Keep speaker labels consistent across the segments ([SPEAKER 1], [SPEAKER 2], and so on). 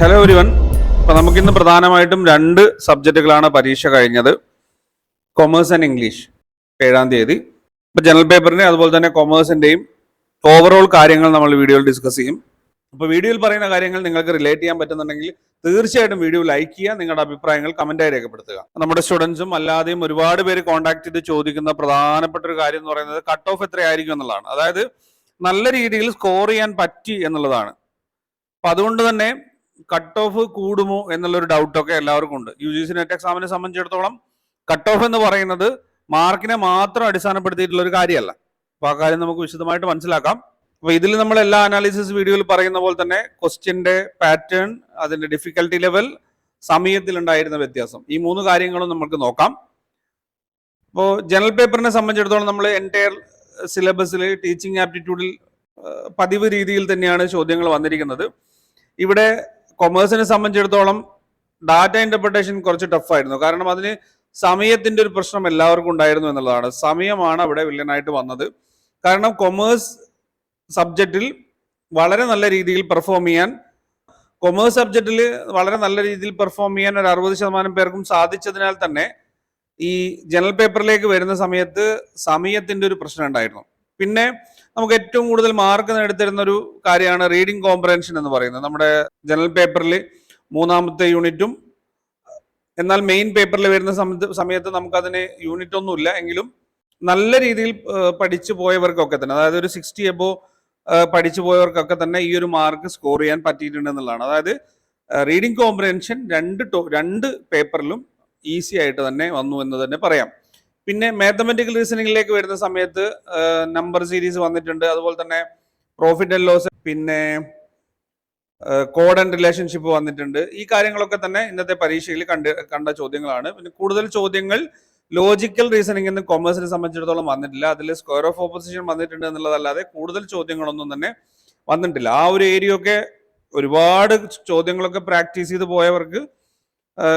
[SPEAKER 1] Hello ഒരുവൻ അപ്പൊ നമുക്കിന്ന് പ്രധാനമായിട്ടും രണ്ട് സബ്ജക്റ്റുകളാണ് പരീക്ഷ കഴിഞ്ഞത്. കൊമേഴ്സ് ആൻഡ് ഇംഗ്ലീഷ് ഏഴാം തീയതി. ഇപ്പൊ ജനറൽ പേപ്പറിന്റെ അതുപോലെ തന്നെ കൊമേഴ്സിന്റെയും ഓവറോൾ കാര്യങ്ങൾ നമ്മൾ വീഡിയോയിൽ ഡിസ്കസ് ചെയ്യും. അപ്പോൾ വീഡിയോയിൽ പറയുന്ന കാര്യങ്ങൾ നിങ്ങൾക്ക് റിലേറ്റ് ചെയ്യാൻ പറ്റുന്നുണ്ടെങ്കിൽ തീർച്ചയായിട്ടും വീഡിയോ ലൈക്ക് ചെയ്യുക നിങ്ങളുടെ അഭിപ്രായങ്ങൾ കമന്റായി രേഖപ്പെടുത്തുക. നമ്മുടെ സ്റ്റുഡൻസും അല്ലാതെയും ഒരുപാട് പേര് കോൺടാക്ട് ചെയ്ത് ചോദിക്കുന്ന പ്രധാനപ്പെട്ട ഒരു കാര്യം എന്ന് പറയുന്നത് കട്ട് ഓഫ് എത്രയായിരിക്കും എന്നുള്ളതാണ്. അതായത് നല്ല രീതിയിൽ സ്കോർ ചെയ്യാൻ പറ്റി എന്നുള്ളതാണ്. അപ്പൊ അതുകൊണ്ട് തന്നെ കട്ട് ഓഫ് കൂടുമോ എന്നുള്ളൊരു ഡൗട്ടൊക്കെ എല്ലാവർക്കും ഉണ്ട്. യു ജി സി നെറ്റ് എക്സാമിനെ സംബന്ധിച്ചിടത്തോളം കട്ട് ഓഫ് എന്ന് പറയുന്നത് മാർക്കിനെ മാത്രം അടിസ്ഥാനപ്പെടുത്തിയിട്ടുള്ള ഒരു കാര്യമല്ല. അപ്പോൾ ആ കാര്യം നമുക്ക് വിശദമായിട്ട് മനസ്സിലാക്കാം. അപ്പോൾ ഇതിൽ നമ്മൾ എല്ലാ അനാലിസിസ് വീഡിയോയിൽ പറയുന്ന പോലെ തന്നെ ക്വസ്റ്റ്യന്റെ പാറ്റേൺ അതിന്റെ ഡിഫിക്കൽട്ടി ലെവൽ സമയത്തിൽ ഉണ്ടായിരുന്ന വ്യത്യാസം. ഈ മൂന്ന് കാര്യങ്ങളും നമുക്ക് നോക്കാം. അപ്പോൾ ജനറൽ പേപ്പറിനെ സംബന്ധിച്ചിടത്തോളം നമ്മൾ എന്റയർ സിലബസിൽ ടീച്ചിങ് ആപ്റ്റിറ്റ്യൂഡിൽ പതിവ് രീതിയിൽ തന്നെയാണ് ചോദ്യങ്ങൾ വന്നിരിക്കുന്നത്. ഇവിടെ കൊമേഴ്സിനെ സംബന്ധിച്ചിടത്തോളം ഡാറ്റ ഇന്റർപ്രിട്ടേഷൻ കുറച്ച് ടഫായിരുന്നു കാരണം അതിന് സമയത്തിന്റെ ഒരു പ്രശ്നം എല്ലാവർക്കും ഉണ്ടായിരുന്നു എന്നുള്ളതാണ്. സമയമാണ് അവിടെ വില്ലനായിട്ട് വന്നത്. കാരണം കൊമേഴ്സ് സബ്ജക്റ്റിൽ വളരെ നല്ല രീതിയിൽ പെർഫോം ചെയ്യാൻ കൊമേഴ്സ് സബ്ജക്റ്റിൽ വളരെ നല്ല രീതിയിൽ പെർഫോം ചെയ്യാൻ ഒരു അറുപത് ശതമാനം പേർക്കും സാധിച്ചതിനാൽ തന്നെ ഈ ജനറൽ പേപ്പറിലേക്ക് വരുന്ന സമയത്ത് സമയത്തിന്റെ ഒരു പ്രശ്നം ഉണ്ടായിരുന്നു. പിന്നെ നമുക്ക് ഏറ്റവും കൂടുതൽ മാർക്ക് നേടിത്തരുന്ന ഒരു കാര്യമാണ് റീഡിംഗ് കോംപ്രഹൻഷൻ എന്ന് പറയുന്നത്. നമ്മുടെ ജനറൽ പേപ്പറിൽ മൂന്നാമത്തെ യൂണിറ്റും എന്നാൽ മെയിൻ പേപ്പറിൽ വരുന്ന സമയത്ത് സമയത്ത് നമുക്കതിന് യൂണിറ്റ് ഒന്നുമില്ല. എങ്കിലും നല്ല രീതിയിൽ പഠിച്ചു പോയവർക്കൊക്കെ തന്നെ അതായത് ഒരു സിക്സ്റ്റി എബോ പഠിച്ചു പോയവർക്കൊക്കെ തന്നെ ഈ ഒരു മാർക്ക് സ്കോർ ചെയ്യാൻ പറ്റിയിട്ടുണ്ട് എന്നുള്ളതാണ്. അതായത് റീഡിംഗ് കോംപ്രഹെൻഷൻ രണ്ട് രണ്ട് പേപ്പറിലും ഈസി ആയിട്ട് തന്നെ വന്നു എന്ന് തന്നെ പറയാം. പിന്നെ മാത്തമെറ്റിക്കൽ റീസണിങ്ങിലേക്ക് വരുന്ന സമയത്ത് നമ്പർ സീരീസ് വന്നിട്ടുണ്ട്. അതുപോലെ തന്നെ പ്രോഫിറ്റ് ആൻഡ് ലോസ് പിന്നെ കോഡ് ആൻഡ് റിലേഷൻഷിപ്പ് വന്നിട്ടുണ്ട്. ഈ കാര്യങ്ങളൊക്കെ തന്നെ ഇന്നത്തെ പരീക്ഷയിൽ കണ്ട് കണ്ട ചോദ്യങ്ങളാണ്. പിന്നെ കൂടുതൽ ചോദ്യങ്ങൾ ലോജിക്കൽ റീസണിംഗ് എന്ന് കൊമേഴ്സിനെ സംബന്ധിച്ചിടത്തോളം വന്നിട്ടില്ല. അതിൽ സ്ക്വയർ ഓഫ് ഓപ്പോസിഷൻ വന്നിട്ടുണ്ട് എന്നുള്ളതല്ലാതെ കൂടുതൽ ചോദ്യങ്ങളൊന്നും തന്നെ വന്നിട്ടില്ല. ആ ഒരു ഏരിയ ഒക്കെ ഒരുപാട് ചോദ്യങ്ങളൊക്കെ പ്രാക്ടീസ് ചെയ്ത് പോയവർക്ക്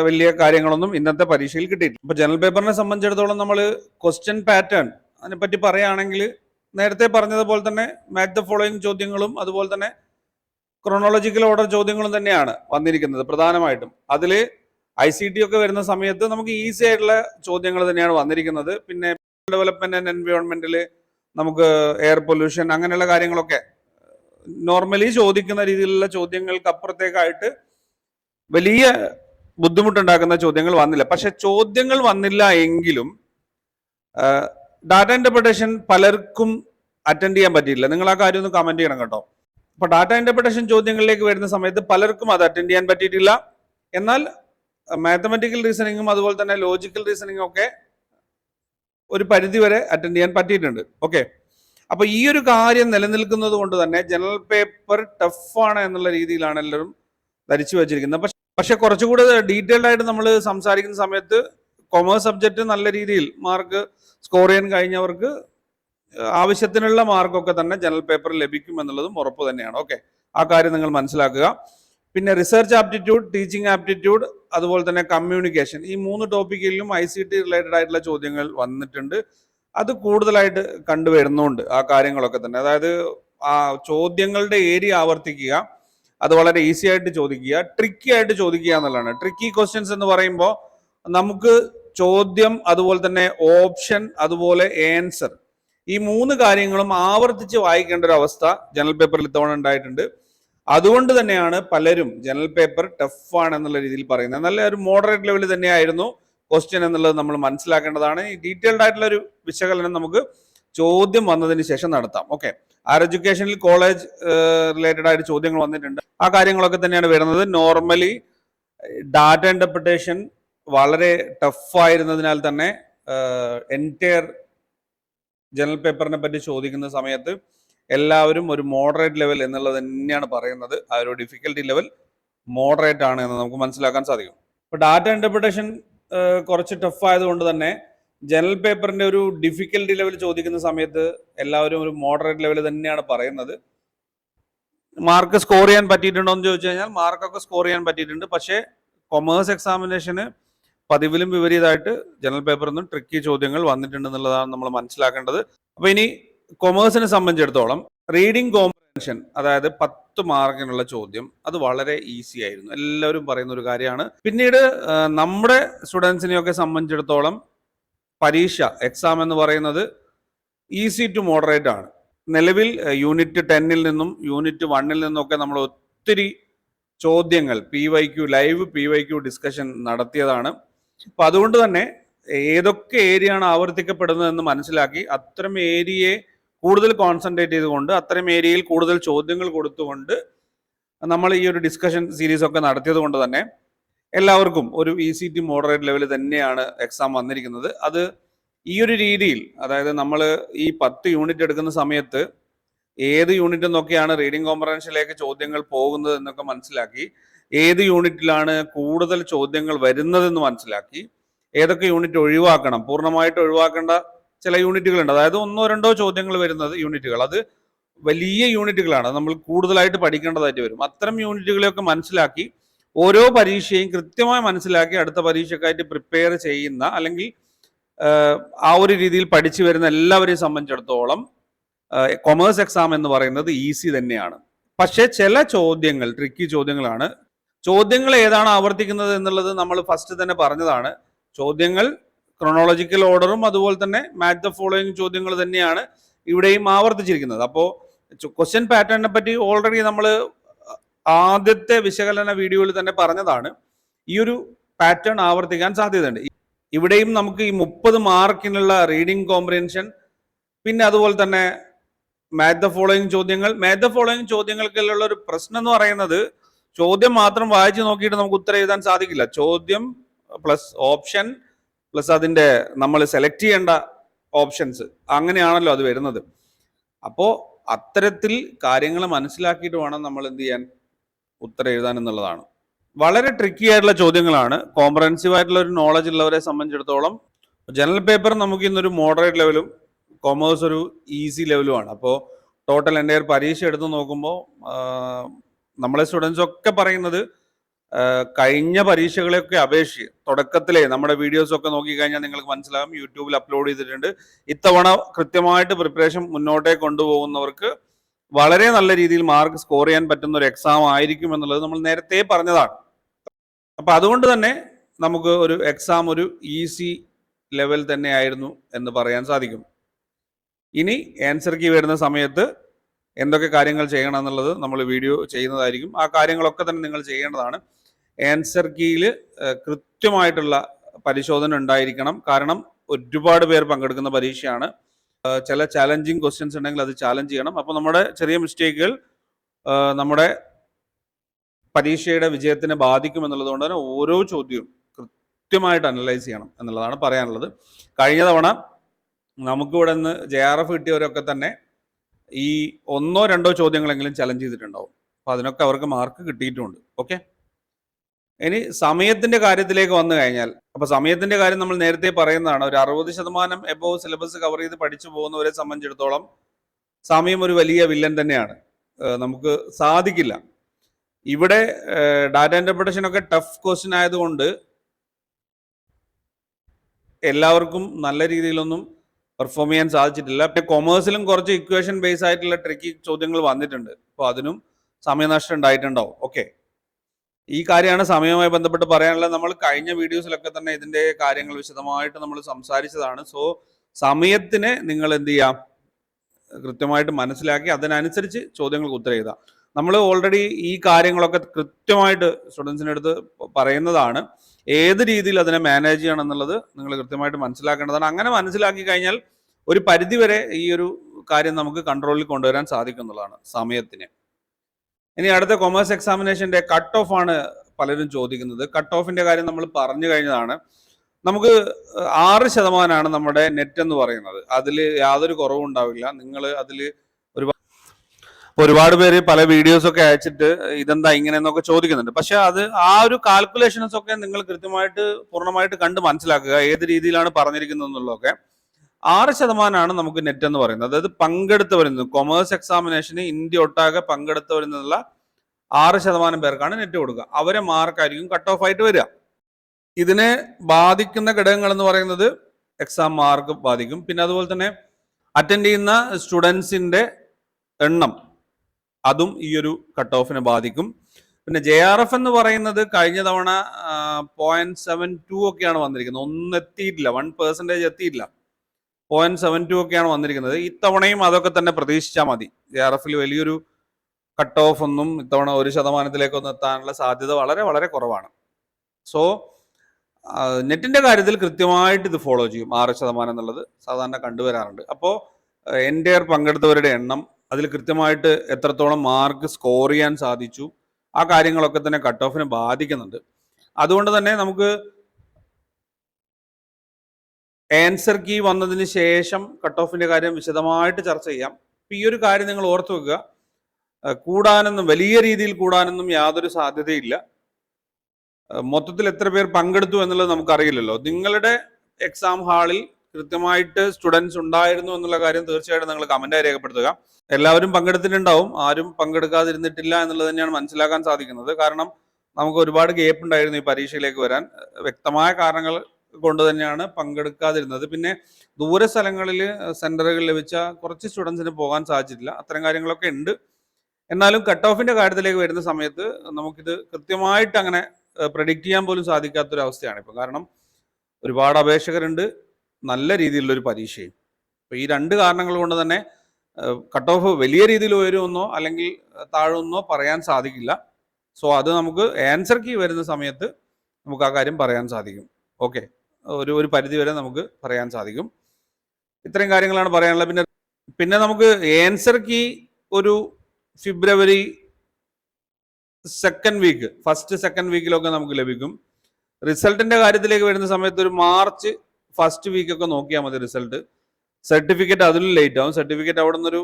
[SPEAKER 1] വലിയ കാര്യങ്ങളൊന്നും ഇന്നത്തെ പരീക്ഷയിൽ കിട്ടിയിട്ടില്ല. അപ്പോൾ ജനറൽ പേപ്പറിനെ സംബന്ധിച്ചിടത്തോളം നമ്മൾ ക്വസ്റ്റ്യൻ പാറ്റേൺ അതിനെപ്പറ്റി പറയുകയാണെങ്കിൽ നേരത്തെ പറഞ്ഞതുപോലെ തന്നെ മാച്ച് ദ ഫോളോയിങ് ചോദ്യങ്ങളും അതുപോലെ തന്നെ ക്രോണോളജിക്കൽ ഓർഡർ ചോദ്യങ്ങളും തന്നെയാണ് വന്നിരിക്കുന്നത് പ്രധാനമായിട്ടും. അതിൽ ഐ സി ടി ഒക്കെ വരുന്ന സമയത്ത് നമുക്ക് ഈസി ആയിട്ടുള്ള ചോദ്യങ്ങൾ തന്നെയാണ് വന്നിരിക്കുന്നത്. പിന്നെ ഡെവലപ്മെന്റ് ആൻഡ് എൻവയോൺമെന്റിൽ നമുക്ക് എയർ പൊല്യൂഷൻ അങ്ങനെയുള്ള കാര്യങ്ങളൊക്കെ നോർമലി ചോദിക്കുന്ന രീതിയിലുള്ള ചോദ്യങ്ങൾക്ക് അപ്പുറത്തേക്കായിട്ട് വലിയ ബുദ്ധിമുട്ടുണ്ടാക്കുന്ന ചോദ്യങ്ങൾ വന്നില്ല. പക്ഷെ ചോദ്യങ്ങൾ വന്നില്ല എങ്കിലും ഡാറ്റ ഇന്റർപ്രിട്ടേഷൻ പലർക്കും അറ്റൻഡ് ചെയ്യാൻ പറ്റിയില്ല നിങ്ങൾ ആ കാര്യം ഒന്ന് കമന്റ് ചെയ്യണം കേട്ടോ. അപ്പൊ ഡാറ്റ ഇന്റർപ്രിട്ടേഷൻ ചോദ്യങ്ങളിലേക്ക് വരുന്ന സമയത്ത് പലർക്കും അത് അറ്റൻഡ് ചെയ്യാൻ പറ്റിയിട്ടില്ല. എന്നാൽ മാത്തമെറ്റിക്കൽ റീസണിങ്ങും അതുപോലെ തന്നെ ലോജിക്കൽ റീസണിങ്ങും ഒക്കെ ഒരു പരിധി വരെ അറ്റൻഡ് ചെയ്യാൻ പറ്റിയിട്ടുണ്ട്. ഓക്കെ അപ്പൊ ഈ ഒരു കാര്യം നിലനിൽക്കുന്നത് കൊണ്ട് തന്നെ ജനറൽ പേപ്പർ ടഫാണ് എന്നുള്ള രീതിയിലാണ് എല്ലാവരും ധരിച്ചു വെച്ചിരിക്കുന്നത്. പക്ഷെ കുറച്ചുകൂടെ ഡീറ്റെയിൽഡ് ആയിട്ട് നമ്മൾ സംസാരിക്കുന്ന സമയത്ത് കൊമേഴ്സ് സബ്ജക്റ്റ് നല്ല രീതിയിൽ മാർക്ക് സ്കോർ ചെയ്യാൻ കഴിഞ്ഞവർക്ക് ആവശ്യത്തിനുള്ള മാർക്കൊക്കെ തന്നെ ജനറൽ പേപ്പർ ലഭിക്കും എന്നുള്ളതും ഉറപ്പ് തന്നെയാണ്. ഓക്കെ. ആ കാര്യം നിങ്ങൾ മനസ്സിലാക്കുക. പിന്നെ റിസർച്ച് ആപ്റ്റിറ്റ്യൂഡ് ടീച്ചിങ് ആപ്റ്റിറ്റ്യൂഡ് അതുപോലെ തന്നെ കമ്മ്യൂണിക്കേഷൻ. ഈ മൂന്ന് ടോപ്പിക്കിലും ഐ സി ടി റിലേറ്റഡ് ആയിട്ടുള്ള ചോദ്യങ്ങൾ വന്നിട്ടുണ്ട്. അത് കൂടുതലായിട്ട് കണ്ടുവരുന്നുണ്ട് ആ കാര്യങ്ങളൊക്കെ തന്നെ. അതായത് ആ ചോദ്യങ്ങളുടെ ഏരിയ ആവർത്തിക്കുക അത് വളരെ ഈസി ആയിട്ട് ചോദിക്കുക ട്രിക്കി ആയിട്ട് ചോദിക്കുക എന്നുള്ളതാണ്. ട്രിക്കി ക്വസ്റ്റ്യൻസ് എന്ന് പറയുമ്പോൾ നമുക്ക് ചോദ്യം അതുപോലെ തന്നെ ഓപ്ഷൻ അതുപോലെ ആൻസർ ഈ മൂന്ന് കാര്യങ്ങളും ആവർത്തിച്ച് വായിക്കേണ്ട ഒരു അവസ്ഥ ജനറൽ പേപ്പറിൽ ഇത്തവണ ഉണ്ടായിട്ടുണ്ട്. അതുകൊണ്ട് തന്നെയാണ് പലരും ജനറൽ പേപ്പർ ടഫാണ് എന്നുള്ള രീതിയിൽ പറയുന്നത്. നല്ല ഒരു മോഡറേറ്റ് ലെവലിൽ തന്നെയായിരുന്നു ക്വസ്റ്റ്യൻ എന്നുള്ളത് നമ്മൾ മനസ്സിലാക്കേണ്ടതാണ്. ഈ ഡീറ്റെയിൽഡ് ആയിട്ടുള്ള ഒരു വിശകലനം നമുക്ക് ചോദ്യം വന്നതിന് ശേഷം നടത്താം. ഓക്കെ ഹയർ എഡ്യൂക്കേഷനിൽ കോളേജ് റിലേറ്റഡ് ആയിട്ട് ചോദ്യങ്ങൾ വന്നിട്ടുണ്ട്. ആ കാര്യങ്ങളൊക്കെ തന്നെയാണ് വരുന്നത്. നോർമലി ഡാറ്റ ഇന്റർപ്രിട്ടേഷൻ വളരെ ടഫായിരുന്നതിനാൽ തന്നെ എന്റയർ ജനറൽ പേപ്പറിനെ പറ്റി ചോദിക്കുന്ന സമയത്ത് എല്ലാവരും ഒരു മോഡറേറ്റ് ലെവൽ എന്നുള്ളത് തന്നെയാണ് പറയുന്നത്. ആ ഒരു ഡിഫിക്കൽട്ടി ലെവൽ മോഡറേറ്റ് ആണ് എന്ന് നമുക്ക് മനസ്സിലാക്കാൻ സാധിക്കും. അപ്പോൾ ഡാറ്റ ഇന്റർപ്രിട്ടേഷൻ കുറച്ച് ടഫ് ആയതുകൊണ്ട് തന്നെ ജനറൽ പേപ്പറിന്റെ ഒരു ഡിഫിക്കൽട്ടി ലെവൽ ചോദിക്കുന്ന സമയത്ത് എല്ലാവരും ഒരു മോഡറേറ്റ് ലെവൽ തന്നെയാണ് പറയുന്നത്. മാർക്ക് സ്കോർ ചെയ്യാൻ പറ്റിയിട്ടുണ്ടോ എന്ന് ചോദിച്ചു കഴിഞ്ഞാൽ മാർക്കൊക്കെ സ്കോർ ചെയ്യാൻ പറ്റിയിട്ടുണ്ട്. പക്ഷേ കൊമേഴ്സ് എക്സാമിനേഷന് പതിവിലും വിപരീതമായിട്ട് ജനറൽ പേപ്പറിൽ നിന്നും ട്രിക്കി ചോദ്യങ്ങൾ വന്നിട്ടുണ്ട് എന്നുള്ളതാണ് നമ്മൾ മനസ്സിലാക്കേണ്ടത്. അപ്പോൾ ഇനി കൊമേഴ്സിനെ സംബന്ധിച്ചിടത്തോളം റീഡിംഗ് കോംപ്രഹെൻഷൻ അതായത് പത്ത് മാർക്കിനുള്ള ചോദ്യം അത് വളരെ ഈസി ആയിരുന്നു. എല്ലാവരും പറയുന്ന ഒരു കാര്യമാണ്. പിന്നീട് നമ്മുടെ സ്റ്റുഡൻസിനെയൊക്കെ സംബന്ധിച്ചിടത്തോളം പരീക്ഷ എക്സാം എന്ന് പറയുന്നത് ഈസി ടു മോഡറേറ്റ് ആണ്. നിലവിൽ യൂണിറ്റ് ടെന്നിൽ നിന്നും യൂണിറ്റ് വണ്ണിൽ നിന്നൊക്കെ നമ്മൾ ഒത്തിരി ചോദ്യങ്ങൾ P Y Q live P Y Q discussion നടത്തിയതാണ്. അപ്പൊ അതുകൊണ്ട് തന്നെ ഏതൊക്കെ ഏരിയ ആണ് ആവർത്തിക്കപ്പെടുന്നതെന്ന് മനസ്സിലാക്കി അത്തരം ഏരിയയെ കൂടുതൽ കോൺസെൻട്രേറ്റ് ചെയ്തുകൊണ്ട് അത്തരം ഏരിയയിൽ കൂടുതൽ ചോദ്യങ്ങൾ കൊടുത്തുകൊണ്ട് നമ്മൾ ഈ ഒരു ഡിസ്കഷൻ സീരീസ് ഒക്കെ നടത്തിയത് കൊണ്ട് തന്നെ എല്ലാവർക്കും ഒരു ഇ സി ടി മോഡറേറ്റ് ലെവലിൽ തന്നെയാണ് എക്സാം വന്നിരിക്കുന്നത്. അത് ഈ ഒരു രീതിയിൽ അതായത് നമ്മൾ ഈ പത്ത് യൂണിറ്റ് എടുക്കുന്ന സമയത്ത് ഏത് യൂണിറ്റ് എന്നൊക്കെയാണ് റീഡിംഗ് കോമ്പറൻഷനിലേക്ക് ചോദ്യങ്ങൾ പോകുന്നത് എന്നൊക്കെ മനസ്സിലാക്കി ഏത് യൂണിറ്റിലാണ് കൂടുതൽ ചോദ്യങ്ങൾ വരുന്നതെന്ന് മനസ്സിലാക്കി ഏതൊക്കെ യൂണിറ്റ് ഒഴിവാക്കണം പൂർണമായിട്ട് ഒഴിവാക്കേണ്ട ചില യൂണിറ്റുകളുണ്ട് അതായത് ഒന്നോ രണ്ടോ ചോദ്യങ്ങൾ വരുന്നത് യൂണിറ്റുകൾ അത് വലിയ യൂണിറ്റുകളാണ് നമ്മൾ കൂടുതലായിട്ട് പഠിക്കേണ്ടതായിട്ട് വരും. അത്തരം യൂണിറ്റുകളെയൊക്കെ മനസ്സിലാക്കി ഓരോ പരീക്ഷയും കൃത്യമായി മനസ്സിലാക്കി അടുത്ത പരീക്ഷക്കായിട്ട് പ്രിപ്പയർ ചെയ്യുന്ന അല്ലെങ്കിൽ ആ ഒരു രീതിയിൽ പഠിച്ചു വരുന്ന എല്ലാവരെയും സംബന്ധിച്ചിടത്തോളം കൊമേഴ്സ് എക്സാം എന്ന് പറയുന്നത് ഈസി തന്നെയാണ്. പക്ഷേ ചില ചോദ്യങ്ങൾ ട്രിക്കി ചോദ്യങ്ങളാണ്. ചോദ്യങ്ങൾ ഏതാണ് ആവർത്തിക്കുന്നത് എന്നുള്ളത് നമ്മൾ ഫസ്റ്റ് തന്നെ പറഞ്ഞതാണ്. ചോദ്യങ്ങൾ ക്രോണോളജിക്കൽ ഓർഡറും അതുപോലെ തന്നെ മാച്ച് ദ ഫോളോയിങ് ചോദ്യങ്ങൾ തന്നെയാണ് ഇവിടെയും ആവർത്തിച്ചിരിക്കുന്നത്. അപ്പോൾ ക്വസ്റ്റ്യൻ പാറ്റേണിനെ പറ്റി ഓൾറെഡി നമ്മൾ ആദ്യത്തെ വിശകലന വീഡിയോയിൽ തന്നെ പറഞ്ഞതാണ് ഈ ഒരു പാറ്റേൺ ആവർത്തിക്കാൻ സാധ്യതയുണ്ട്. ഇവിടെയും നമുക്ക് ഈ മുപ്പത് മാർക്കിനുള്ള റീഡിംഗ് കോംപ്രിഹെൻഷൻ പിന്നെ അതുപോലെ തന്നെ മാത്ത് ദ ഫോളോയിങ് ചോദ്യങ്ങൾ. മാത്ത് ദ ഫോളോയിങ് ചോദ്യങ്ങൾക്കുള്ള ഒരു പ്രശ്നം എന്ന് പറയുന്നത് ചോദ്യം മാത്രം വായിച്ചു നോക്കിയിട്ട് നമുക്ക് ഉത്തരം എഴുതാൻ സാധിക്കില്ല. ചോദ്യം പ്ലസ് ഓപ്ഷൻ പ്ലസ് അതിന്റെ നമ്മൾ സെലക്ട് ചെയ്യേണ്ട ഓപ്ഷൻസ് അങ്ങനെയാണല്ലോ അത് വരുന്നത്. അപ്പോൾ അത്തരത്തിൽ കാര്യങ്ങൾ മനസ്സിലാക്കിയിട്ട് വേണം നമ്മൾ എന്ത് ചെയ്യാൻ. ഉത്തരം എഴുതാൻ എന്നുള്ളതാണ്. വളരെ ട്രിക്കി ആയിട്ടുള്ള ചോദ്യങ്ങളാണ്. കോംപ്രഹെൻസീവ് ആയിട്ടുള്ള ഒരു നോളജ് ഉള്ളവരെ സംബന്ധിച്ചിടത്തോളം ജനറൽ പേപ്പർ നമുക്ക് ഇന്നൊരു മോഡറേറ്റ് ലെവലും കോമേഴ്സ് ഒരു ഈസി ലെവലുമാണ് അപ്പോൾ ടോട്ടൽ എന്റെ പരീക്ഷ എടുത്ത് നോക്കുമ്പോൾ നമ്മളെ സ്റ്റുഡൻസ് ഒക്കെ പറയുന്നത് കഴിഞ്ഞ പരീക്ഷകളെയൊക്കെ അപേക്ഷിച്ച് തുടക്കത്തിലെ നമ്മുടെ വീഡിയോസ് ഒക്കെ നോക്കിക്കഴിഞ്ഞാൽ നിങ്ങൾക്ക് മനസ്സിലാകും. യൂട്യൂബിൽ അപ്ലോഡ് ചെയ്തിട്ടുണ്ട്. ഇത്തവണ കൃത്യമായിട്ട് പ്രിപ്പറേഷൻ മുന്നോട്ടേ കൊണ്ടുപോകുന്നവർക്ക് വളരെ നല്ല രീതിയിൽ മാർക്ക് സ്കോർ ചെയ്യാൻ പറ്റുന്ന ഒരു എക്സാം ആയിരിക്കും എന്നുള്ളത് നമ്മൾ നേരത്തെ പറഞ്ഞതാണ്. അപ്പൊ അതുകൊണ്ട് തന്നെ നമുക്ക് ഒരു എക്സാം ഒരു ഈസി ലെവൽ തന്നെ ആയിരുന്നു എന്ന് പറയാൻ സാധിക്കും. ഇനി ആൻസർ കീ വരുന്ന സമയത്ത് എന്തൊക്കെ കാര്യങ്ങൾ ചെയ്യണം എന്നുള്ളത് നമ്മൾ വീഡിയോ ചെയ്യുന്നതായിരിക്കും. ആ കാര്യങ്ങളൊക്കെ തന്നെ നിങ്ങൾ ചെയ്യേണ്ടതാണ്. ആൻസർ കീയിൽ കൃത്യമായിട്ടുള്ള പരിശോധന ഉണ്ടായിരിക്കണം. കാരണം ഒരുപാട് പേർ പങ്കെടുക്കുന്ന പരീക്ഷയാണ്. ചില ചാലഞ്ചിങ് ക്വസ്റ്റ്യൻസ് ഉണ്ടെങ്കിൽ അത് ചാലഞ്ച് ചെയ്യണം. അപ്പോൾ നമ്മുടെ ചെറിയ മിസ്റ്റേക്കുകൾ നമ്മുടെ പരീക്ഷയുടെ വിജയത്തിനെ ബാധിക്കും എന്നുള്ളത് കൊണ്ട് തന്നെ ഓരോ ചോദ്യവും കൃത്യമായിട്ട് അനലൈസ് ചെയ്യണം എന്നുള്ളതാണ് പറയാനുള്ളത്. കഴിഞ്ഞ തവണ നമുക്കിവിടെ നിന്ന് ജെ ആർ എഫ് കിട്ടിയവരൊക്കെ തന്നെ ഈ ഒന്നോ രണ്ടോ ചോദ്യങ്ങളെങ്കിലും ചലഞ്ച് ചെയ്തിട്ടുണ്ടാവും. അപ്പൊ അതിനൊക്കെ അവർക്ക് മാർക്ക് കിട്ടിയിട്ടുമുണ്ട് ഓക്കെ ഇനി സമയത്തിന്റെ കാര്യത്തിലേക്ക് വന്നു കഴിഞ്ഞാൽ അപ്പൊ സമയത്തിന്റെ കാര്യം നമ്മൾ നേരത്തെ പറയുന്നതാണ് ഒരു അറുപത് ശതമാനം എബോവ് സിലബസ് കവർ ചെയ്ത് പഠിച്ചു പോകുന്നവരെ സംബന്ധിച്ചിടത്തോളം സമയം ഒരു വലിയ വില്ലൻ തന്നെയാണ്. നമുക്ക് സാധിക്കില്ല. ഇവിടെ ഡാറ്റ ഇന്റർപ്രിട്ടേഷൻ ഒക്കെ ടഫ് ക്വസ്റ്റ്യൻ ആയതുകൊണ്ട് എല്ലാവർക്കും നല്ല രീതിയിലൊന്നും പെർഫോം ചെയ്യാൻ സാധിച്ചിട്ടില്ല. പിന്നെ കൊമേഴ്സിലും കുറച്ച് ഇക്വേഷൻ ബേസ് ആയിട്ടുള്ള ട്രിക്കി ചോദ്യങ്ങൾ വന്നിട്ടുണ്ട്. അപ്പോൾ അതിനും സമയനഷ്ടം ഉണ്ടായിട്ടുണ്ടാവും. ഓക്കെ ഈ കാര്യമാണ് സമയവുമായി ബന്ധപ്പെട്ട് പറയാനുള്ളത്. നമ്മൾ കഴിഞ്ഞ വീഡിയോസിലൊക്കെ തന്നെ ഇതിന്റെ കാര്യങ്ങൾ വിശദമായിട്ട് നമ്മൾ സംസാരിച്ചതാണ്. സോ സമയത്തിന് നിങ്ങൾ എന്ത് ചെയ്യാം? കൃത്യമായിട്ട് മനസ്സിലാക്കി അതിനനുസരിച്ച് ചോദ്യങ്ങൾക്ക് ഉത്തരം എഴുതാം. നമ്മൾ ഓൾറെഡി ഈ കാര്യങ്ങളൊക്കെ കൃത്യമായിട്ട് സ്റ്റുഡൻസിന്റെ അടുത്ത് പറയുന്നതാണ്. ഏത് രീതിയിൽ അതിനെ മാനേജ് ചെയ്യണം എന്നുള്ളത് നിങ്ങൾ കൃത്യമായിട്ട് മനസ്സിലാക്കേണ്ടതാണ്. അങ്ങനെ മനസ്സിലാക്കി കഴിഞ്ഞാൽ ഒരു പരിധിവരെ ഈ ഒരു കാര്യം നമുക്ക് കൺട്രോളിൽ കൊണ്ടുവരാൻ സാധിക്കുന്നുള്ളതാണ് സമയത്തിന്. ഇനി അടുത്ത കൊമേഴ്സ് എക്സാമിനേഷന്റെ കട്ട് ഓഫ് ആണ് പലരും ചോദിക്കുന്നത്. കട്ട് ഓഫിന്റെ കാര്യം നമ്മൾ പറഞ്ഞു കഴിഞ്ഞതാണ്. നമുക്ക് ആറ് ശതമാനമാണ് നമ്മുടെ നെറ്റ് എന്ന് പറയുന്നത്. അതിൽ യാതൊരു കുറവും ഉണ്ടാവില്ല. നിങ്ങൾ അതിൽ ഒരുപാട് ഒരുപാട് പേര് പല വീഡിയോസ് ഒക്കെ അയച്ചിട്ട് ഇതെന്താ ഇങ്ങനെ എന്നൊക്കെ ചോദിക്കുന്നുണ്ട്. പക്ഷെ അത് ആ ഒരു കാൽക്കുലേഷൻസ് ഒക്കെ നിങ്ങൾ കൃത്യമായിട്ട് പൂർണമായിട്ട് കണ്ട് മനസ്സിലാക്കുക. ഏത് രീതിയിലാണ് പറഞ്ഞിരിക്കുന്നത് എന്നുള്ളതൊക്കെ ആറ് ശതമാനമാണ് നമുക്ക് നെറ്റ് എന്ന് പറയുന്നത്. അതായത് പങ്കെടുത്തവരിൽ കൊമേഴ്സ് എക്സാമിനേഷന് ഇന്ത്യ ഒട്ടാകെ പങ്കെടുത്തവരിൽ നിന്നുള്ള ആറ് ശതമാനം പേർക്കാണ് നെറ്റ് കൊടുക്കുക. അവരെ മാർക്കായിരിക്കും കട്ട് ഓഫ് ആയിട്ട് വരിക. ഇതിനെ ബാധിക്കുന്ന ഘടകങ്ങൾ എന്ന് പറയുന്നത് എക്സാം മാർക്ക് ബാധിക്കും. പിന്നെ അതുപോലെ തന്നെ അറ്റൻഡ് ചെയ്യുന്ന സ്റ്റുഡൻസിന്റെ എണ്ണം അതും ഈ ഒരു കട്ട് ഓഫിനെ ബാധിക്കും. പിന്നെ ജെ ആർ എഫ് എന്ന് പറയുന്നത് കഴിഞ്ഞ തവണ പോയിന്റ് സെവൻ ടു ഒക്കെയാണ് വന്നിരിക്കുന്നത്. ഒന്നും എത്തിയിട്ടില്ല. വൺ പെർസെന്റേജ് എത്തിയിട്ടില്ല. പോയിന്റ് സെവൻ ടു ഒക്കെയാണ് വന്നിരിക്കുന്നത്. ഇത്തവണയും അതൊക്കെ തന്നെ പ്രതീക്ഷിച്ചാൽ മതി. ജെ ആർ എഫിൽ വലിയൊരു കട്ട് ഓഫ് ഒന്നും ഇത്തവണ ഒരു ശതമാനത്തിലേക്കൊന്നും എത്താനുള്ള സാധ്യത വളരെ വളരെ കുറവാണ്. സോ നെറ്റിന്റെ കാര്യത്തിൽ കൃത്യമായിട്ട് ഇത് ഫോളോ ചെയ്യും. ആറ് ശതമാനം എന്നുള്ളത് സാധാരണ കണ്ടുവരാറുണ്ട്. അപ്പോൾ എന്റെ പങ്കെടുത്തവരുടെ എണ്ണം അതിൽ കൃത്യമായിട്ട് എത്രത്തോളം മാർക്ക് സ്കോർ ചെയ്യാൻ സാധിച്ചു ആ കാര്യങ്ങളൊക്കെ തന്നെ കട്ട് ഓഫിനെ ബാധിക്കുന്നുണ്ട്. അതുകൊണ്ട് തന്നെ നമുക്ക് ആൻസർ കീ വന്നതിന് ശേഷം കട്ട് ഓഫിന്റെ കാര്യം വിശദമായിട്ട് ചർച്ച ചെയ്യാം. ഇപ്പൊ ഈ ഒരു കാര്യം നിങ്ങൾ ഓർത്തു വെക്കുക. കൂടാനെന്നും കൂടാനൊന്നും വലിയ രീതിയിൽ കൂടാനൊന്നും യാതൊരു സാധ്യതയില്ല. മൊത്തത്തിൽ എത്ര പേർ പങ്കെടുത്തു എന്നുള്ളത് നമുക്കറിയില്ലല്ലോ. നിങ്ങളുടെ എക്സാം ഹാളിൽ കൃത്യമായിട്ട് സ്റ്റുഡൻസ് ഉണ്ടായിരുന്നു എന്നുള്ള കാര്യം തീർച്ചയായിട്ടും നിങ്ങൾ കമന്റായി രേഖപ്പെടുത്തുക. എല്ലാവരും പങ്കെടുത്തിട്ടുണ്ടാവും. ആരും പങ്കെടുക്കാതിരുന്നിട്ടില്ല എന്നുള്ളത് തന്നെയാണ് മനസ്സിലാക്കാൻ സാധിക്കുന്നത്. കാരണം നമുക്ക് ഒരുപാട് ഗ്യാപ്പ് ഉണ്ടായിരുന്നു ഈ പരീക്ഷയിലേക്ക് വരാൻ. വ്യക്തമായ കാരണങ്ങൾ കൊണ്ട് തന്നെയാണ് പങ്കെടുക്കാതിരുന്നത്. പിന്നെ ദൂര സ്ഥലങ്ങളിൽ സെന്ററുകൾ ലഭിച്ച കുറച്ച് സ്റ്റുഡൻസിന് പോകാൻ സാധിച്ചിട്ടില്ല. അത്തരം കാര്യങ്ങളൊക്കെ ഉണ്ട്. എന്നാലും കട്ട് ഓഫിന്റെ കാര്യത്തിലേക്ക് വരുന്ന സമയത്ത് നമുക്കിത് കൃത്യമായിട്ട് അങ്ങനെ പ്രഡിക്റ്റ് ചെയ്യാൻ പോലും സാധിക്കാത്തൊരവസ്ഥയാണ്. ഇപ്പം കാരണം ഒരുപാട് അപേക്ഷകരുണ്ട്. നല്ല രീതിയിലുള്ളൊരു പരീക്ഷയും. അപ്പോൾ ഈ രണ്ട് കാരണങ്ങൾ കൊണ്ട് തന്നെ കട്ട് ഓഫ് വലിയ രീതിയിൽ ഉയരുമെന്നോ അല്ലെങ്കിൽ താഴുമെന്നോ പറയാൻ സാധിക്കില്ല. സോ അത് നമുക്ക് ആൻസർ കീ വരുന്ന സമയത്ത് നമുക്ക് ആ കാര്യം പറയാൻ സാധിക്കും. ഓക്കെ. ഒരു ഒരു പരിധി വരെ നമുക്ക് പറയാൻ സാധിക്കും. ഇത്രയും കാര്യങ്ങളാണ് പറയാനുള്ളത്. പിന്നെ പിന്നെ നമുക്ക് ഏൻസർ കീ ഒരു February second week first second വീക്കിലൊക്കെ നമുക്ക് ലഭിക്കും. റിസൾട്ടിന്റെ കാര്യത്തിലേക്ക് വരുന്ന സമയത്ത് ഒരു മാർച്ച് ഫസ്റ്റ് വീക്കൊക്കെ നോക്കിയാൽ മതി റിസൾട്ട് സർട്ടിഫിക്കറ്റ് അതിലും ലേറ്റ് ആവും. സർട്ടിഫിക്കറ്റ് അവിടെ നിന്നൊരു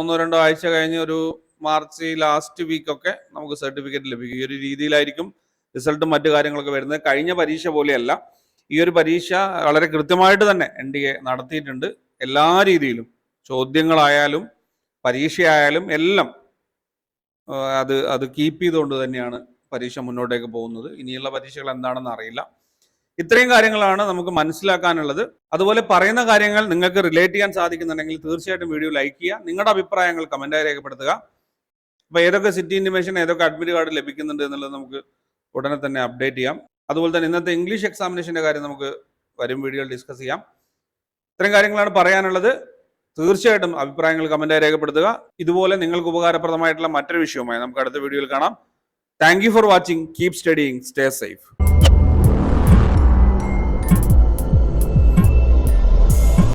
[SPEAKER 1] ഒന്നോ രണ്ടോ ആഴ്ച കഴിഞ്ഞ് ഒരു മാർച്ച് ലാസ്റ്റ് വീക്കൊക്കെ നമുക്ക് സർട്ടിഫിക്കറ്റ് ലഭിക്കും. ഈ ഒരു രീതിയിലായിരിക്കും റിസൾട്ടും മറ്റു കാര്യങ്ങളൊക്കെ വരുന്നത്. കഴിഞ്ഞ പരീക്ഷ പോലെയല്ല. ഈ ഒരു പരീക്ഷ വളരെ കൃത്യമായിട്ട് തന്നെ എൻ ഡി എ നടത്തിയിട്ടുണ്ട്. എല്ലാ രീതിയിലും ചോദ്യങ്ങളായാലും പരീക്ഷയായാലും എല്ലാം അത് അത് കീപ്പ് ചെയ്തുകൊണ്ട് തന്നെയാണ് പരീക്ഷ മുന്നോട്ടേക്ക് പോകുന്നത്. ഇനിയുള്ള പരീക്ഷകൾ എന്താണെന്ന് അറിയില്ല. ഇത്രയും കാര്യങ്ങളാണ് നമുക്ക് മനസ്സിലാക്കാനുള്ളത്. അതുപോലെ പറയുന്ന കാര്യങ്ങൾ നിങ്ങൾക്ക് റിലേറ്റ് ചെയ്യാൻ സാധിക്കുന്നുണ്ടെങ്കിൽ തീർച്ചയായിട്ടും വീഡിയോ ലൈക്ക് ചെയ്യുക. നിങ്ങളുടെ അഭിപ്രായങ്ങൾ കമന്റായി രേഖപ്പെടുത്തുക. അപ്പോൾ ഏതൊക്കെ സിറ്റി ഇൻഡിമേഷൻ ഏതൊക്കെ അഡ്മിറ്റ് കാർഡ് ലഭിക്കുന്നുണ്ട് എന്നുള്ളത് നമുക്ക് ഉടനെ തന്നെ അപ്ഡേറ്റ് ചെയ്യാം. അതുപോലെ തന്നെ ഇന്നത്തെ ഇംഗ്ലീഷ് എക്സാമിനേഷന്റെ കാര്യം നമുക്ക് വരും വീഡിയോയിൽ ഡിസ്കസ് ചെയ്യാം. ഇത്തരം കാര്യങ്ങളാണ് പറയാനുള്ളത്. തീർച്ചയായിട്ടും അഭിപ്രായങ്ങൾ കമന്റായി രേഖപ്പെടുത്തുക. ഇതുപോലെ നിങ്ങൾക്ക് ഉപകാരപ്രദമായിട്ടുള്ള മറ്റൊരു വിഷയവുമായി നമുക്ക് അടുത്ത വീഡിയോയിൽ കാണാം. Thank for watching keep studying stay safe